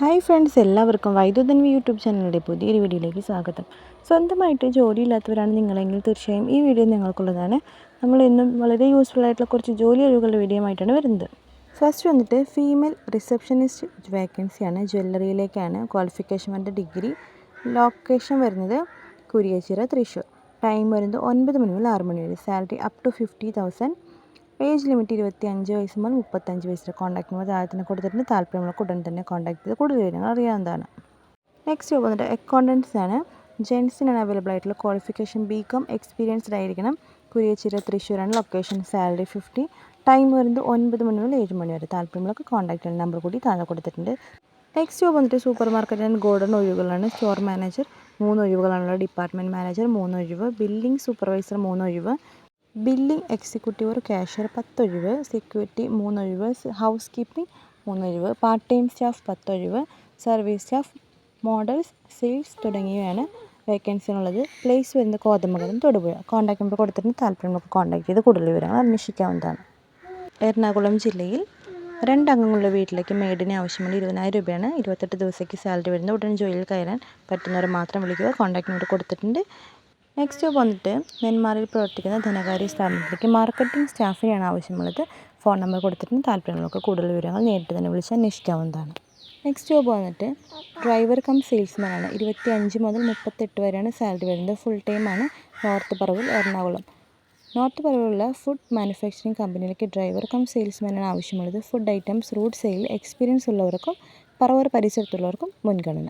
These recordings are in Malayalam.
ഹായ് ഫ്രണ്ട്സ് എല്ലാവർക്കും വൈദ്യുതൻ യൂട്യൂബ് ചാനലിന്റെ പുതിയൊരു വീഡിയോയിലേക്ക് സ്വാഗതം. സ്വന്തമായിട്ട് ജോലിയില്ലാത്തവരാണ് നിങ്ങളെങ്കിൽ തീർച്ചയായും ഈ വീഡിയോ നിങ്ങൾക്കുള്ളതാണ്. നമ്മൾ ഇന്നും വളരെ യൂസ്ഫുൾ ആയിട്ടുള്ള കുറച്ച് ജോലി ഒഴിവുകളുടെ വീഡിയോ ആയിട്ടാണ് വരുന്നത്. ഫസ്റ്റ് വന്നിട്ട് ഫീമെയിൽ റിസപ്ഷനിസ്റ്റ് വേക്കൻസിയാണ് ജ്വല്ലറിയിലേക്കാണ് ക്വാളിഫിക്കേഷൻ വേണ്ട ഡിഗ്രി ലൊക്കേഷൻ വരുന്നത് കുരിയച്ചിറ തൃശ്ശൂർ. ടൈം വരുന്നത് ഒൻപത് മണി മുതൽ ആറ് മണി വരെ. Salary up to fifty thousand age limit ഇരുപത്തി അഞ്ച് വയസ്സ് മുതൽ മുപ്പത്തഞ്ച് വയസ്സിലെ കോൺടാക്ട് നമ്പർ താഴെ തന്നെ കൊടുത്തിട്ടുണ്ട്. താല്പര്യമുള്ള ഉടൻ തന്നെ കോൺടാക്ട് ചെയ്ത് കൂടുതൽ വിവരങ്ങൾ അറിയാവുന്നതാണ്. നെക്സ്റ്റ് വന്നിട്ട് അക്കൗണ്ടൻസ് ആണ്. ജെൻസിനാണ് അവൈലബിൾ ആയിട്ടുള്ള ക്വാളിഫിക്കേഷൻ ബി കോം എക്സ്പീരിയൻസ്ഡ് ആയിരിക്കണം കുരിയച്ചിറ തൃശ്ശൂരാണ് ലൊക്കേഷൻ സാലറി ഫിഫ്റ്റി ടൈം വരുന്നത് ഒൻപത് മണി മുതൽ ഏഴ് മണി വരെ. താല്പര്യമുള്ളവർക്ക് കോൺടാക്ട് ചെയ്യുന്ന നമ്പർ കൂടി താഴെ കൊടുത്തിട്ടുണ്ട്. നെക്സ്റ്റ് ജോബ് വന്നിട്ട് സൂപ്പർ മാർക്കറ്റ് ആൻഡ് ഗോഡൺ ഒഴിവുകളാണ്. സ്റ്റോർ മാനേജർ മൂന്ന് ഒഴിവുകളാണുള്ള ഡിപ്പാർട്ട്മെന്റ് മാനേജർ മൂന്ന് ഒഴിവ്. ബില്ലിംഗ് സൂപ്പർവൈസർ മൂന്ന് ഒഴിവ്. ബില്ലിംഗ് എക്സിക്യൂട്ടീവ് ഒരു ക്യാഷ്യർ പത്തൊഴിവ് സെക്യൂരിറ്റി മൂന്നൊഴിവ് ഹൗസ് കീപ്പിംഗ് മൂന്നൊഴിവ് പാർട്ട് ടൈം സ്റ്റാഫ് പത്തൊഴിവ് സർവീസ് സ്റ്റാഫ് മോഡൽസ് സെയിൽസ് തുടങ്ങിയവയാണ് വേക്കൻസിനുള്ളത് പ്ലേസ് വരുന്നത് കോതമംഗലം തൊടുപുഴ. കോൺടാക്ട് നമ്പർ കൊടുത്തിട്ട് താല്പര്യമുള്ളവർക്ക് കോൺടാക്ട് ചെയ്ത് കൂടുതൽ വിവരങ്ങൾ അന്വേഷിക്കാവുന്നതാണ്. എറണാകുളം ജില്ലയിൽ രണ്ടംഗങ്ങളുടെ വീട്ടിലേക്ക് മെയ്ഡിന് ആവശ്യമുള്ള ഇരുപതിനായിരം രൂപയാണ് ഇരുപത്തെട്ട് ദിവസത്തേക്ക് സാലറി വരുന്നത് ഉടൻ ജോലിയിൽ കയറാൻ പറ്റുന്നവർ മാത്രം വിളിക്കുക. കോൺടാക്ട് നമ്പർ കൊടുത്തിട്ടുണ്ട്. നെക്സ്റ്റ് വന്നിട്ട് മെന്മാറിൽ പ്രവർത്തിക്കുന്ന ധനകാര്യ സ്ഥാപനത്തിലേക്ക് മാർക്കറ്റിംഗ് സ്റ്റാഫിനെയാണ് ആവശ്യമുള്ളത്. ഫോൺ നമ്പർ കൊടുത്തിട്ടുണ്ട് താല്പര്യമുള്ളവർക്ക് കൂടുതൽ വിവരങ്ങൾ നേരിട്ട് തന്നെ വിളിച്ച് അന്വേഷിക്കാവുന്നതാണ്. നെക്സ്റ്റ് ജോബ് വന്നിട്ട് ഡ്രൈവർ കം സെയിൽസ്മാൻ ആണ്. ഇരുപത്തി അഞ്ച് മുതൽ മുപ്പത്തെട്ട് വരെയാണ് സാലറി വരുന്നത്. ഫുൾ ടൈം ആണ്. നോർത്ത് പറവിൽ എറണാകുളം. നോർത്ത് പറവിലുള്ള ഫുഡ് മാനുഫാക്ചറിങ് കമ്പനിയിലേക്ക് ഡ്രൈവർ കം സെയിൽസ്മാനാണ് ആവശ്യമുള്ളത്. Food items route sale experience ഉള്ളവർക്കും പറവൂർ പരിസരത്തുള്ളവർക്കും മുൻഗണന.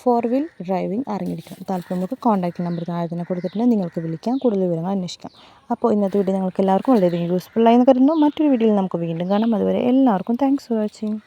ഫോർ വീൽ ഡ്രൈവിംഗ് അറിഞ്ഞിരിക്കണം. താല്പര്യമുള്ളവർക്ക് കോൺടാക്റ്റ് നമ്പർ താഴെ തന്നെ കൊടുത്തിട്ടുണ്ട്. നിങ്ങൾക്ക് വിളിക്കാം. കൂടുതൽ വിവരങ്ങൾ അന്വേഷിക്കാം. അപ്പോൾ ഇന്നത്തെ വീഡിയോ നിങ്ങൾക്ക് എല്ലാവർക്കും വളരെയധികം യൂസ്ഫുൾ ആയി എന്ന് കരുതുന്നു. മറ്റൊരു വീഡിയോയിൽ നമുക്ക് വീണ്ടും കാണാം. അതുവരെ എല്ലാവർക്കും താങ്ക്സ് ഫോർ വാച്ചിങ്